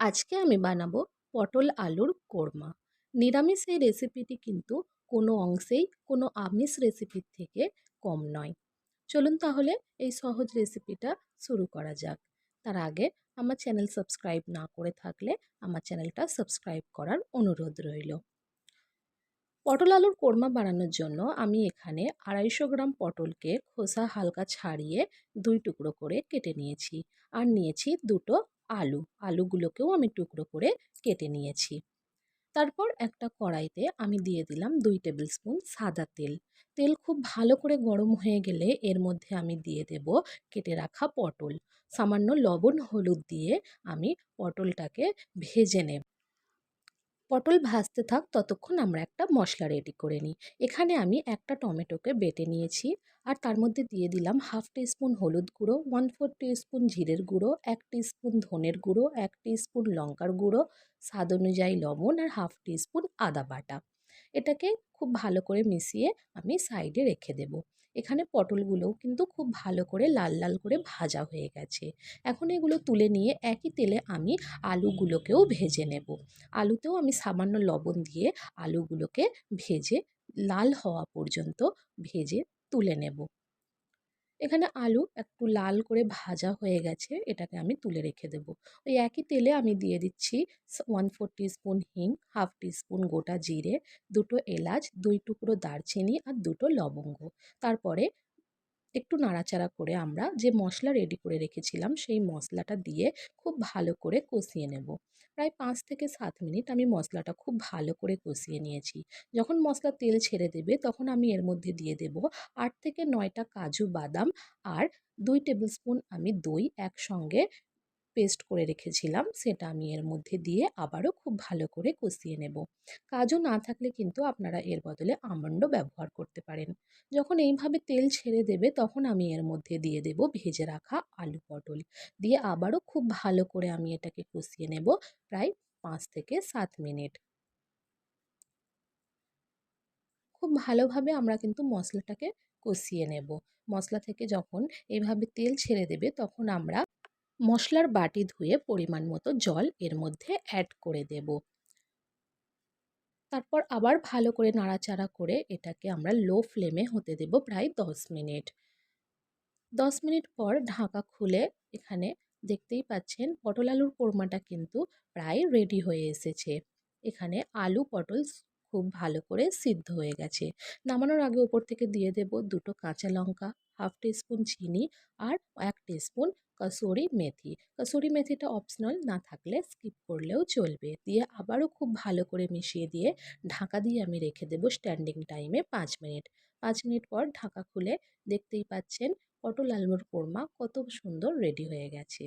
আজকে আমি বানাবো পটল আলুর কোরমা। নিরামিষ এই রেসিপিটি কিন্তু কোনো অংশেই, কোনো আমিষ রেসিপির থেকে কম নয়। চলুন তাহলে এই সহজ রেসিপিটা শুরু করা যাক। তার আগে আমার চ্যানেল সাবস্ক্রাইব না করে থাকলে আমার চ্যানেলটা সাবস্ক্রাইব করার অনুরোধ রইল। পটল আলুর কোরমা বানানোর জন্য আমি এখানে আড়াইশো গ্রাম পটলকে খোসা হালকা ছাড়িয়ে দুই টুকরো করে কেটে নিয়েছি। আর নিয়েছি দুটো আলু। আলুগুলোকেও আমি টুকরো করে কেটে নিয়েছি। তারপর একটা কড়াইতে আমি দিয়ে দিলাম দুই টেবিল স্পুন সাদা তেল। তেল খুব ভালো করে গরম হয়ে গেলে এর মধ্যে আমি দিয়ে দেব কেটে রাখা পটল। সামান্য লবণ, হলুদ দিয়ে আমি পটলটাকে ভেজে নেব। পটল ভাজতে থাক, ততক্ষণ আমরা একটা মশলা রেডি করে নিই। এখানে আমি একটা টমেটোকে বেটে নিয়েছি আর তার মধ্যে দিয়ে দিলাম হাফ টিস্পুন হলুদ গুঁড়ো ওয়ান ফোর টিস্পুন জিরের গুঁড়ো, এক টিস্পুন ধনের গুঁড়ো, এক টিস্পুন লঙ্কার গুঁড়ো, স্বাদ অনুযায়ী লবণ আর হাফ টিস্পুন আদা বাটা। এটাকে খুব ভালো করে মিশিয়ে আমি সাইডে রেখে দেব। এখানে পটলগুলোও কিন্তু খুব ভালো করে লাল লাল করে ভাজা হয়ে গেছে। এখন এগুলো তুলে নিয়ে একই তেলে আমি আলুগুলোকেও ভেজে নেব। আলুতেও আমি সামান্য লবণ দিয়ে আলুগুলোকে ভেজে লাল হওয়া পর্যন্ত ভেজে তুলে নেব। এখানে আলু একটু লাল করে ভাজা হয়ে গেছে, এটাকে আমি তুলে রেখে দেবো। ওই একই তেলে আমি দিয়ে দিচ্ছি ওয়ান ফোর স্পুন হিং হাফ স্পুন গোটা জিরে, দুটো এলাচ, দুই টুকরো দারচিনি আর দুটো লবঙ্গ। তারপরে একটু নাড়াচাড়া করে আমরা যে মশলা রেডি করে রেখেছিলাম, সেই মশলাটা দিয়ে খুব ভালো করে কষিয়ে নেব। প্রায় পাঁচ থেকে সাত মিনিট আমি মশলাটা খুব ভালো করে কষিয়ে নিয়েছি। যখন মশলা তেল ছেড়ে দেবে, তখন আমি এর মধ্যে দিয়ে দেব আট থেকে নয়টা কাজু বাদাম আর দুই টেবিল স্পুন আমি দই একসঙ্গে পেস্ট করে রেখেছিলাম, সেটা আমি এর মধ্যে দিয়ে আবারও খুব ভালো করে কষিয়ে নেব। কাজু না থাকলে কিন্তু আপনারা এর বদলে আমন্ডও ব্যবহার করতে পারেন। যখন এইভাবে তেল ছেড়ে দেবে, তখন আমি এর মধ্যে দিয়ে দেব ভেজে রাখা আলু পটল। দিয়ে আবারও খুব ভালো করে আমি এটাকে কষিয়ে নেব প্রায় পাঁচ থেকে সাত মিনিট। খুব ভালোভাবে আমরা কিন্তু মশলাটাকে কষিয়ে নেব। মশলা থেকে যখন এইভাবে তেল ছেড়ে দেবে, তখন আমরা মশলার বাটি ধুয়ে পরিমাণ মতো জল এর মধ্যে অ্যাড করে দেব। তারপর আবার ভালো করে নাড়াচাড়া করে এটাকে আমরা লো ফ্লেমে হতে দেব প্রায় দশ মিনিট। দশ মিনিট পর ঢাকা খুলে এখানে দেখতেই পাচ্ছেন পটল আলুর কোরমাটা কিন্তু প্রায় রেডি হয়ে এসেছে। এখানে আলু পটল খুব ভালো করে সিদ্ধ হয়ে গেছে। নামানোর আগে ওপর থেকে দিয়ে দেব দুটো কাঁচা লঙ্কা, হাফ টিস্পুন চিনি আর এক টিস্পুন কসুরি মেথি। কসুরি মেথিটা অপশনাল না থাকলে স্কিপ করলেও চলবে। দিয়ে আবারও খুব ভালো করে মিশিয়ে দিয়ে ঢাকা দিয়ে আমি রেখে দেবো স্ট্যান্ডিং টাইমে পাঁচ মিনিট। পাঁচ মিনিট পর ঢাকা খুলে দেখতেই পাচ্ছেন পটল আলুর কোরমা কত সুন্দর রেডি হয়ে গেছে।